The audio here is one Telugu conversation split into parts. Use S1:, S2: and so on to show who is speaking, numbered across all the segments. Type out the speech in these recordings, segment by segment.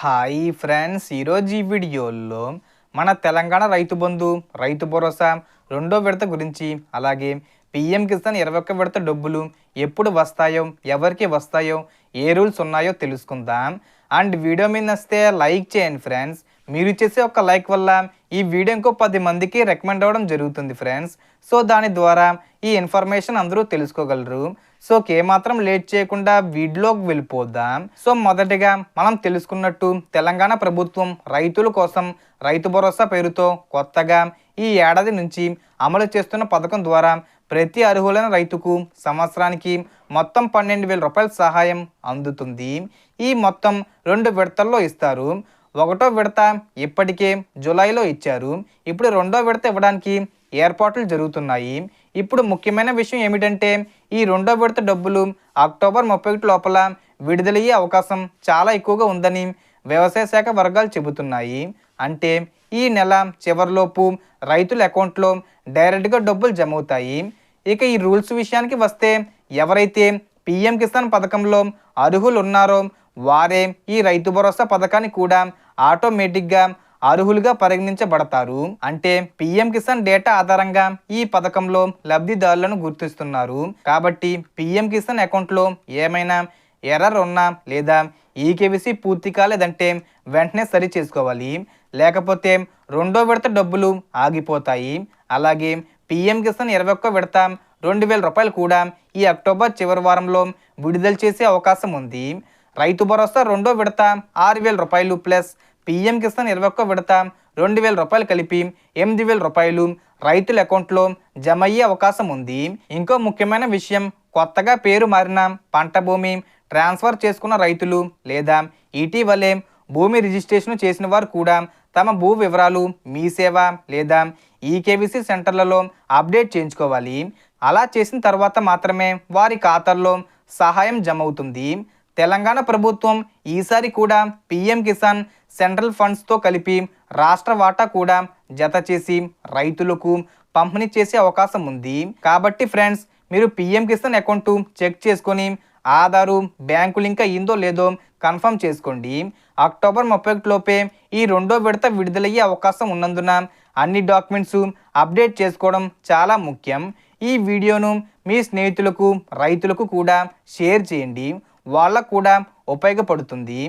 S1: హాయ్ ఫ్రెండ్స్ ఈరోజు ఈ వీడియోలో మన తెలంగాణ రైతు బంధు రైతు భరోసా రెండో విడత గురించి అలాగే పిఎం కిసాన్ ఇరవై ఒక్క విడత డబ్బులు ఎప్పుడు వస్తాయో ఎవరికి వస్తాయో ఏ రూల్స్ ఉన్నాయో తెలుసుకుందాం. అండ్ వీడియో మీద వస్తే లైక్ చేయండి ఫ్రెండ్స్. మీరు చేసే ఒక లైక్ వల్ల ఈ వీడియో ఇంకో పది మందికి రికమెండ్ అవ్వడం జరుగుతుంది ఫ్రెండ్స్. సో దాని ద్వారా ఈ ఇన్ఫర్మేషన్ అందరూ తెలుసుకోగలరు. సో ఏమాత్రం లేట్ చేయకుండా వీడియోకి వెళ్ళిపోదాం. సో మొదటిగా మనం తెలుసుకున్నట్టు తెలంగాణ ప్రభుత్వం రైతుల కోసం రైతు భరోసా పేరుతో కొత్తగా ఈ ఏడాది నుంచి అమలు చేస్తున్న పథకం ద్వారా ప్రతి అర్హులైన రైతుకు సంవత్సరానికి మొత్తం పన్నెండు వేల రూపాయల సహాయం అందుతుంది. ఈ మొత్తం రెండు విడతల్లో ఇస్తారు. ఒకటో విడత ఇప్పటికే జూలైలో ఇచ్చారు. ఇప్పుడు రెండో విడత ఇవ్వడానికి ఏర్పాట్లు జరుగుతున్నాయి. ఇప్పుడు ముఖ్యమైన విషయం ఏమిటంటే ఈ రెండో విడత డబ్బులు అక్టోబర్ ముప్పై ఒకటి లోపల విడుదలయ్యే అవకాశం చాలా ఎక్కువగా ఉందని వ్యవసాయ శాఖ వర్గాలు చెబుతున్నాయి. అంటే ఈ నెల చివరిలోపు రైతుల అకౌంట్లో డైరెక్ట్గా డబ్బులు జమ అవుతాయి ఇక ఈ రూల్స్ విషయానికి వస్తే ఎవరైతే పిఎం కిసాన్ పథకంలో అర్హులు ఉన్నారో వారే ఈ రైతు భరోసా పథకాన్ని కూడా ఆటోమేటిక్గా అర్హులుగా పరిగణించబడతారు. అంటే పిఎం కిసాన్ డేటా ఆధారంగా ఈ పథకంలో లబ్ధిదారులను గుర్తిస్తున్నారు. కాబట్టి పిఎం కిసాన్ అకౌంట్లో ఏమైనా ఎర్రర్ ఉన్నా లేదా ఈకేవీసీ పూర్తి కాలేదంటే వెంటనే సరి చేసుకోవాలి. లేకపోతే రెండో విడత డబ్బులు ఆగిపోతాయి. అలాగే పిఎం కిసాన్ ఇరవై ఒక్క విడత రెండు వేల రూపాయలు కూడా ఈ అక్టోబర్ చివరి వారంలో విడుదల చేసే అవకాశం ఉంది. రైతు భరోసా రెండో విడత ఆరు వేల రూపాయలు ప్లస్ పిఎం కిసాన్ ఇరవై ఒక్క విడత రెండు వేల రూపాయలు కలిపి ఎనిమిది వేల రూపాయలు రైతుల అకౌంట్లో జమ అయ్యే అవకాశం ఉంది. ఇంకో ముఖ్యమైన విషయం కొత్తగా పేరు మారిన పంట భూమి ట్రాన్స్ఫర్ చేసుకున్న రైతులు లేదా ఇటీవలే భూమి రిజిస్ట్రేషన్ చేసిన వారు కూడా తమ భూ వివరాలు మీ సేవ లేదా ఈకేవీసీ సెంటర్లలో అప్డేట్ చేయించుకోవాలి. అలా చేసిన తర్వాత మాత్రమే వారి ఖాతాల్లో సహాయం జమ అవుతుంది. తెలంగాణ ప్రభుత్వం ఈసారి కూడా పిఎం కిసాన్ సెంట్రల్ ఫండ్స్తో కలిపి రాష్ట్ర వాటా కూడా జత చేసి రైతులకు పంపిణీ చేసే అవకాశం ఉంది. కాబట్టి ఫ్రెండ్స్ మీరు పిఎం కిసాన్ అకౌంట్ చెక్ చేసుకొని ఆధారు బ్యాంకు లింక్ అయ్యిందో లేదో కన్ఫర్మ్ చేసుకోండి. అక్టోబర్ ముప్పై లోపే ఈ రెండో విడత విడుదలయ్యే అవకాశం ఉన్నందున అన్ని డాక్యుమెంట్స్ అప్డేట్ చేసుకోవడం చాలా ముఖ్యం. ఈ వీడియోను మీ స్నేహితులకు రైతులకు కూడా షేర్ చేయండి. వాళ్ళకు కూడా ఉపయోగపడుతుంది.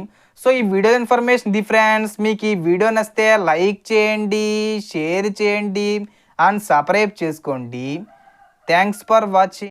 S1: సో ఈ వీడియో ఇన్ఫర్మేషన్ ది ఫ్రెండ్స్. మీకు ఈ వీడియో నచ్చితే లైక్ చేయండి షేర్ చేయండి అండ్ సబ్స్క్రైబ్ చేసుకోండి. Thanks for watching.